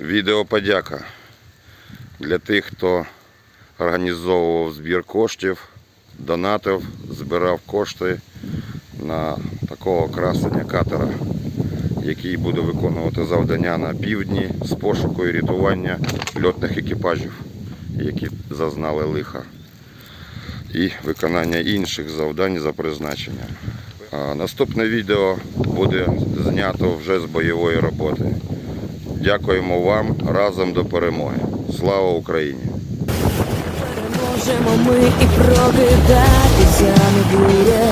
Відео подяка для тих, хто організовував збір коштів, донатив, збирав кошти на такого красення катера, який буде виконувати завдання на півдні з пошуку і рятування льотних екіпажів, які зазнали лиха, і виконання інших завдань за призначенням. Наступне відео буде знято вже з бойової роботи. Дякуємо вам разом до перемоги. Слава Україні! Переможемо ми і прокидатися не буде,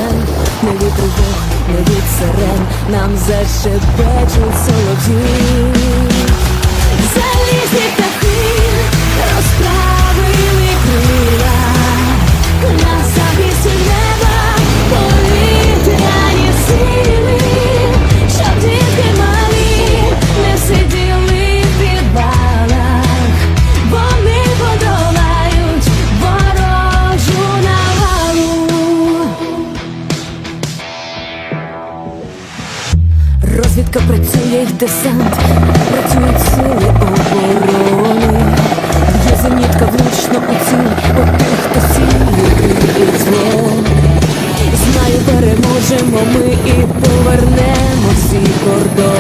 не від тривог, не від сирен, нам зашепечуть солов'ї. Залізні Розвідка працює й десант, працюють сили оборони. Є зенітка влучно у ціль, у тих, хто сіє зло. Знаю, переможемо ми і повернемо всі кордони.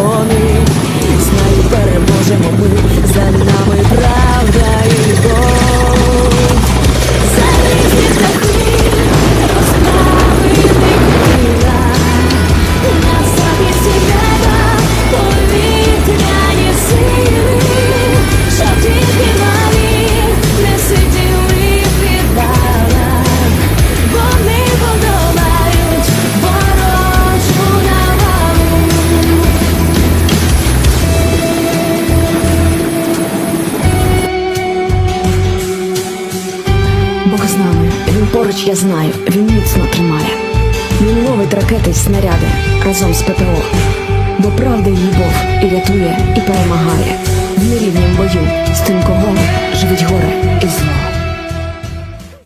Поруч, я знаю, він міцно тримає. Він ловить ракети й снаряди разом з ППО. Бо правда й любов і рятує, і перемагає в нерівнім бою